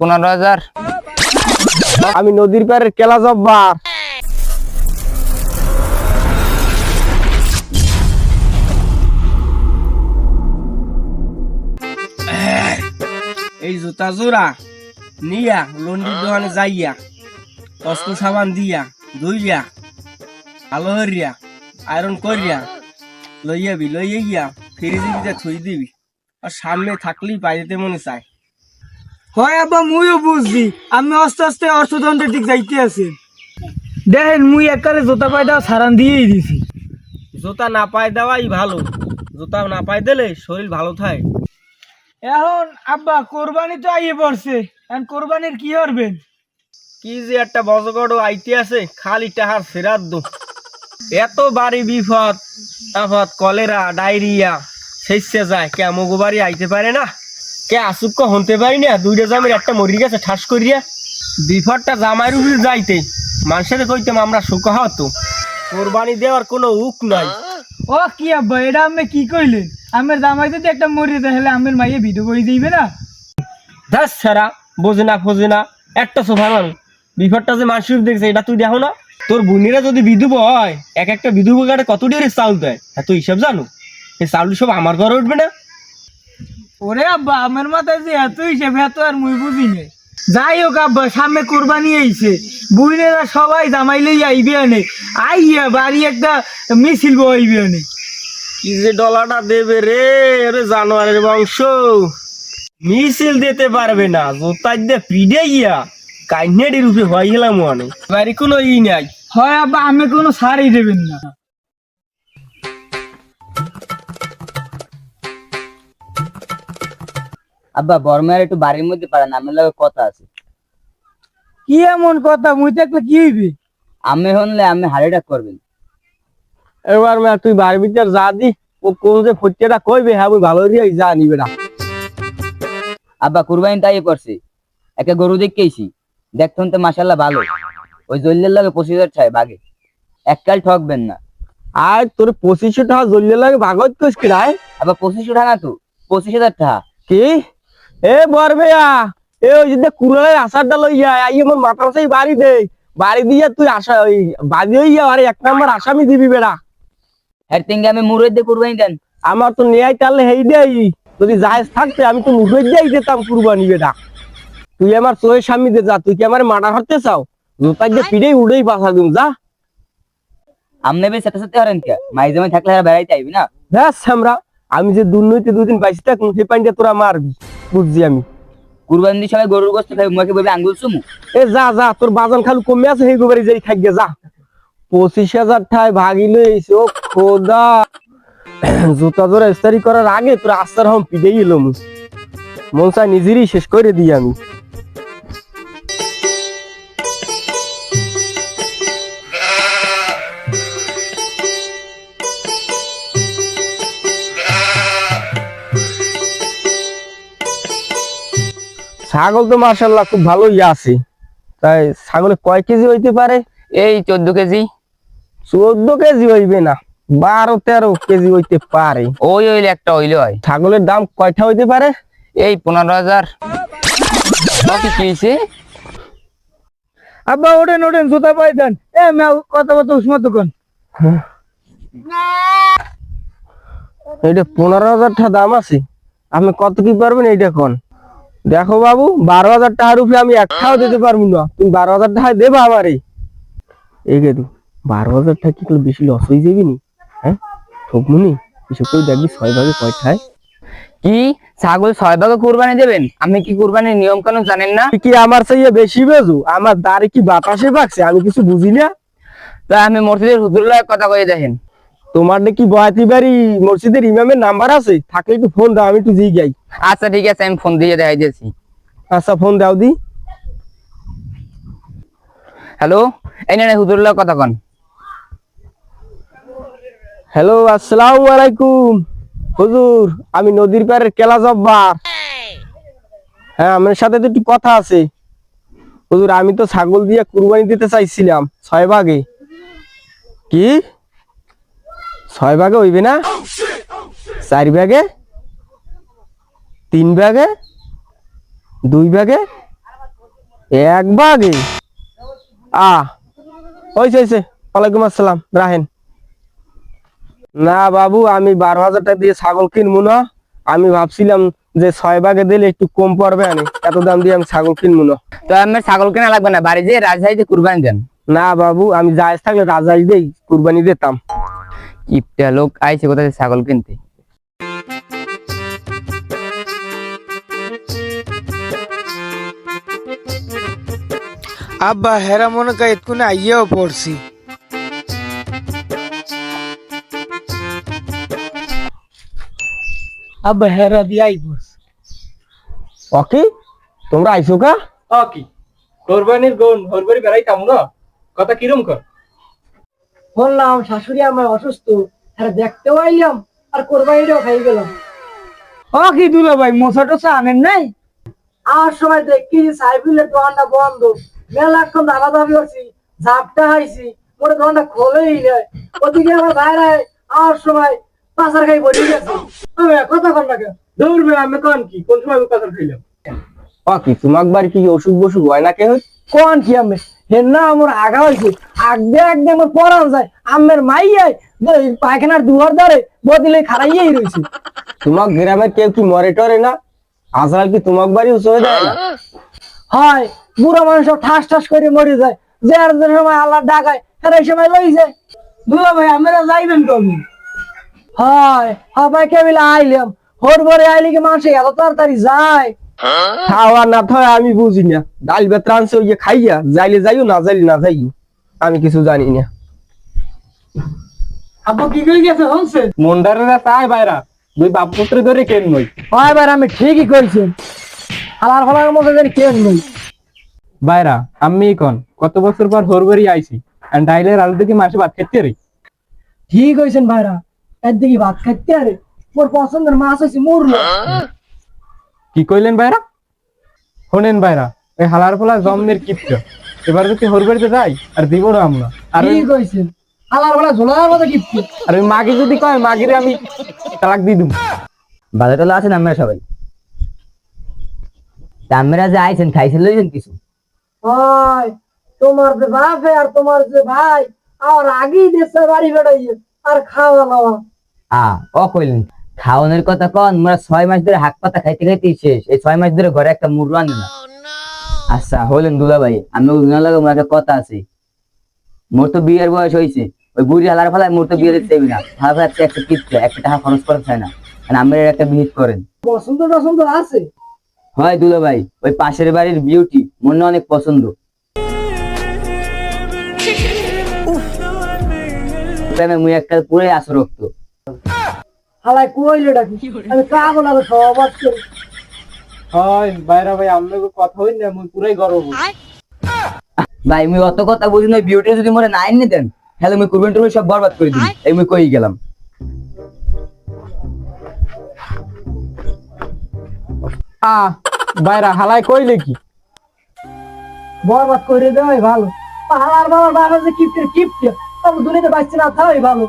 পনেরো হাজার। আমি নদীর পাড়ের কেলা জব্বার। এই জুতা জোড়া নিয়া লন্ডির দোকানে যাইয়া কষ্ট সাবান দিয়া ধুইয়া ভালো হরিয়া আয়রন করিয়া লইয়াবি লইয়া গিয়া ফ্রিজে দিতে থই দিবি। আর সামনে থাকলেই পাইতে মনে চায়। হয় আব্বা মুইও বুঝছি। আমি আস্তে আস্তে অর্থতন্ত্রের দিক যাইতে আছি। দেখেন মুই এককালে জোতা পায়দা সারান দিয়েই দিছি। জোতা না পাই দেওয়াই ভালো। জোতা না পাই দিলে শরীর ভালো থাকে। এখন আব্বা কোরবানি তো আইয়ে পড়ছে। এখন কোরবানির কি করবেন? কি যে একটা বজগড় আইতে আছে খালি টাহার ফেরাত দো। এত বাড়ি বিপদ তারপর কলেরা ডায়রিয়া শেষে যায় কে আমগো বাড়ি আইতে পারে না? কে আসুক হতে পারি না। দুইটা জামের একটা মরি গেছে ঠাস করিয়া বিপদটা জামাইয়ের উপরে যাইতে। মানুষের কইতাম আমরা সুখ হতো কোরবানি দেওয়ার কোনো উক নাই। ও কি আব্বা এটা আমি কি কইলেন? আমের জামাই যদি একটা মরে তাহলে আমের মাইয়ে ভিডিও করে দিবে না? দাস ছাড়া বোঝে না ফোঝে না। একটা সোফা মানুষ বিপদটা যে মানুষের দেখছে এটা তুই দেখো না। তোর বোনেরা যদি বিধুব হয় এক একটা বিধুব গাড়ে কত ডিয়ারে চাউল দেয়? তুই হিসাব জানো। এই চাউল সব আমার ঘরে উঠবে না। ওরে আব্বা আমার মাথায় যে এত হিসেবে এত আর মুই বুঝি নে যাই হোক আব্বা সামনে কোরবানি আইছে। বুইনেরা সবাই জামাইলেই আইবে আনে। আইয়া বাড়ি একটা মিছিল বইবে আনে। কি যে ডলাটা দেবে রে আরে জানোয়ারের বংশ। মিছিল দিতে পারবে না জোতার দিয়ে পিড়ে গিয়া কাইনেডি রূপে হয়ে গেলাম মনে বাড়ি কোনো ই নাই। হয় আব্বা আমি কোনো সারই দেবেন না। আব্বা বর্মার একটু বাড়ির মধ্যে পারেন আমার লাগে কথা আছে। কি এমন কথা? মুই দেখলে কি হইবে? আমি হনলে আমি হাড়িটা করবেন। এবার মা তুই বাড়ির ভিতর যা দি ও কোন যে ফটিয়াটা কইবে হ্যাঁ আমি ভালো রিয়া যা নিবে না। আব্বা কুরবানি তাই করছে। একটা গরু দেখেছি দেখতেন তো মাসাল্লাহ ভালো। ওই জল্লের লাগে পঁচিশ হাজার ছায় বাগে। এককাল ঠকবেন না। আর তোর পঁচিশশো টাকা জ্বললে লাগে ভাগত কইস কি রায়? আবার পঁচিশশো টাকা তো? পঁচিশ হাজার টাকা। কি? এ বরবেয়া এ ওই যে কুড়ালের আসারটা লইয়া আই আমার মাথার সেই বাড়ি দে। বাড়ি দিয়ে তুই আসা ওই বাড়ি হইয়া আরে এক নম্বর আসামি দিবি বেড়া। এর তিনকে আমি মুরুদ দিয়ে কুরবানি দেন। আমার তো নেয়াই তাহলে হেই দেই যদি জাহেজ থাকতে আমি তো মুখে দিয়েই দিতাম কুরবানি বেটা তুই আমার চোখের স্বামী দে যা তুই কি আমার মাটা হারতে চাও? জোতার দিয়ে পিড়েই উড়েই পাশা দিম যা। আমনে বেশ সাথে সাথে হরেন কে? মাই জামাই থাকলে আর বেড়াইতে আইবি না? ব্যাস আমরা আমি যে দুর্নীতি দুদিন বাইশে থাকুন সেই পানিটা তোরা মারবি। বুঝছি আমি। কুরবানি সবাই গরুর গোস্ত খাই মুখে বলবে আঙ্গুল চুমু? এ যা যা তোর বাজান খালু কমে আছে সেই গোবারি যাই গে যা। পঁচিশ হাজার ঠায় ভাগি এসে ও খোদা। জুতা জোড়া ইস্তারি করার আগে তোর আস্তার হম পিদেই এলো মন চাই নিজেরই শেষ করে দিই আমি। ছাগল তো মার্শাল্লাহ খুব ভালো ইয়ে আছে। তাই ছাগলে কয় কেজি হইতে পারে? এই চোদ্দ কেজি। চোদ্দ কেজি হইবে না বারো তেরো কেজি হইতে পারে। ওই ওইলে একটা হইলে হয়। ছাগলের দাম কয়টা হইতে পারে? এই পনেরো হাজার। আব্বা ওঠেন ওঠেন জুতা পাই দেন। এ ম্যাও কথা কথা উসমত কোন এটা পনেরো হাজার টাকা দাম আছে। আপনি কত কি পারবেন এইটা কোন? দেখো বাবু বারো হাজার টাকার উপরে আমি একটাও দিতে পারব না। তুমি বারো হাজার টাকা দেবা আমারে। এই গেদু বারো হাজার টাকা কি বেশি লস হয়ে যাবি নি? হ্যাঁ? ঠকমুনি? এসব করে দেখবি ছয় ভাগে কয়টায়। কি? ছাগল ছয় ভাগে কুরবানি দেবেন? আপনি কি কুরবানির নিয়ম কানুন জানেন না? কি আমার চাইয়ে বেশি বেজু? আমার দাঁড়ে কি বাতাসে পাকছে আমি কিছু বুঝি না। তা আমি মসজিদের হুজুরুল্লাহ কথা কয়ে দেখেন। তোমার কি বয়াতি বাড়ি মসজিদের ইমামের নাম্বার আছে? থাকলে একটু ফোন দাও আমি একটু জি যাই। আচ্ছা ঠিক আছে আমি ফোন দিয়ে দেখাই দিয়েছি। আচ্ছা ফোন দাও দি। হ্যালো এই না হুজুরুল্লাহ কথা কন হ্যালো আসসালামু আলাইকুম। হুজুর আমি নদীর পাড়ের কেলা জব্বার। হ্যাঁ আমার সাথে তো একটু কথা আছে। হুজুর আমি তো ছাগল দিয়ে কুরবানি দিতে চাইছিলাম ছয় ভাগে। কি? ছয় ভাগে হইবে না? চার ভাগে? তিন ভাগে দুই ভাগে এক বাগে আ হয়েছে হয়েছে ওয়ালাইকুম আসসালাম রাহেন। না বাবু আমি বারো হাজার টাকা দিয়ে ছাগল কিনবো না। আমি ভাবছিলাম যে ছয় ভাগে দিলে একটু কম পড়বে আমি এত দাম দিয়ে আমি ছাগল কিনবো না। তো আমার ছাগল কেনা লাগবে না? বাড়ি যেয়ে রাজশাহীতে কুরবানি দেন। না বাবু আমি জায়েজ থাকলে রাজাই দেই কুরবানি দিতাম। কিপটা লোক আইছে কোথায় ছাগল কিনতে? আব্বা হেরা মনে কয় এতকুনে আইয়াও পড়ছি। আব্বা হেরা দিয়াই পড়ছি। ওকে তোমরা আইসো কা? কি কোরবানির গুণ হরবারি বেড়াইতাম না কথা কিরম কর? বললাম শাশুড়ি আমার অসুস্থ। হ্যাঁ দেখতেও আইলাম আর কোরবানিটাও খাই গেলাম। ও কি দুলা ভাই মশা টসা আনেন নাই? আর সময় দেখি সাইকেলের দোকানটা বন্ধ। মেলাক্ষণ দাবা দাবি করছি ঝাপটা হাইছি মোটে দোকানটা খোলেই নাই। ওদিকে আমার বাইরে আর সময় পাশার খাই বসে গেছে। ও কথা কন না কেন? দৌড়বে আমি কন কি? কোন সময় কথা খাইলাম? ওকে তোমার বাড়ি কি অসুখ বসুখ হয় না কেউ? কোন কি আমি? হেন না আমার আগা হয়েছে আগদে আগদে আমার পরান যায়। আমের মাইয়াই পায়খানার দুয়ার দ্বারে বদিলে খারাইয়াই রয়েছে তোমার গ্রামের কেউ কি মরে টরে না? আজকাল কি তোমার বাড়ি উঁচু হয়ে যায় হয় বুড়ো মানুষ সব ঠাস ঠাস করে মরে যায়। যে আর যে সময় আল্লাহ ডাকায় আর এই সময় লই যায়। দুলা ভাই আমরা যাইবেন কবে? হয় হবাই কেবিলে আইলাম। হোর ভরে আইলে কি মানুষ এত তাড়াতাড়ি যায়? খাওয়া না থয় আমি বুঝি না। ডাল বেত রানছে ওই খাইয়া যাইলে যাইও না যাইলে না যাইও। আমি কিছু জানি না। আব্বু কি করে গেছে হচ্ছে মন্ডারেরা তাই বাইরা। দুই বাপ পুত্র ধরে কেন নই? হয় এবার আমি ঠিকই করেছি হালার ফালার মতো জানি কেন নই? বাইরা আমি কন? কত বছর পর হরবারি আইছি আর ডাইলের আলু দেখি মাসে ভাত খেতে রে? ঠিক হয়েছেন ভাইরা এর দিকে ভাত খাইতে আরে মোর পছন্দের মাছ হয়েছে মুরলো। কি কইলেন বাইরা শোনেন ভাইরা ওই হালার ফলা জন্মের কিপটা। এবার যদি হরবারিতে যাই আর দিব না আমরা। আর ঠিক হয়েছেন হালার ফালা ঝোলার মতো কিপ্তি আর ওই মাকে যদি কয় মাগিরে আমি তালাক দিয়ে দিব। বাজার টালা আছেন আমরা সবাই? আমরা যে আইছেন খাইছেন লইছেন কিছু? হয় তোমার যে বাপে আর তোমার যে ভাই আর আগেই দেশে বাড়ি বেড়াইয়ে আর খাওয়া দাওয়া। আ ও কইলেন খাওয়ানোর কথা কন মোরা ছয় মাস ধরে হাক পাতা খাইতে খাইতে শেষ। এই ছয় মাস ধরে ঘরে একটা মুরগি আনে না। আচ্ছা হলেন দুলা ভাই আমি উজনা লাগে মোর একটা কথা আছে। মোর তো বিয়ের বয়স হয়েছে ওই বুড়ি হালার ফালায় মোর তো বিয়ে দিতে না। হালার ফালায় একটা কিচ্ছে একটা টাকা খরচ করতে চায় না। মানে আমরা একটা বিহিত করেন। পছন্দ টছন্দ আছে? হয় দুলা ভাই ওই পাশের বাড়ির বিউটি মনে অনেক পছন্দ। প্রেমে মুই একটা পুরে আসো রক্ত। হালাই কইলে ডাকি আমি কাগল আর সহবাস করি। হয় বাইরা ভাই আমরা কথা হই না মুই পুরাই গর্ব ভাই মুই অত কথা বুঝি না বিউটি যদি মরে না এনে দেন। হ্যালো মুই কুরবান তুমি সব বরবাদ করে দিই এই মুই কই গেলাম? আ বাইরা হালাই কইলে কি? বরবাদ করে দেওয়াই ভালো। হালার বাবা বাবা যে কিপ্টের কিপ্টে তো দুনিয়াতে বাঁচছে না তাই ভালো।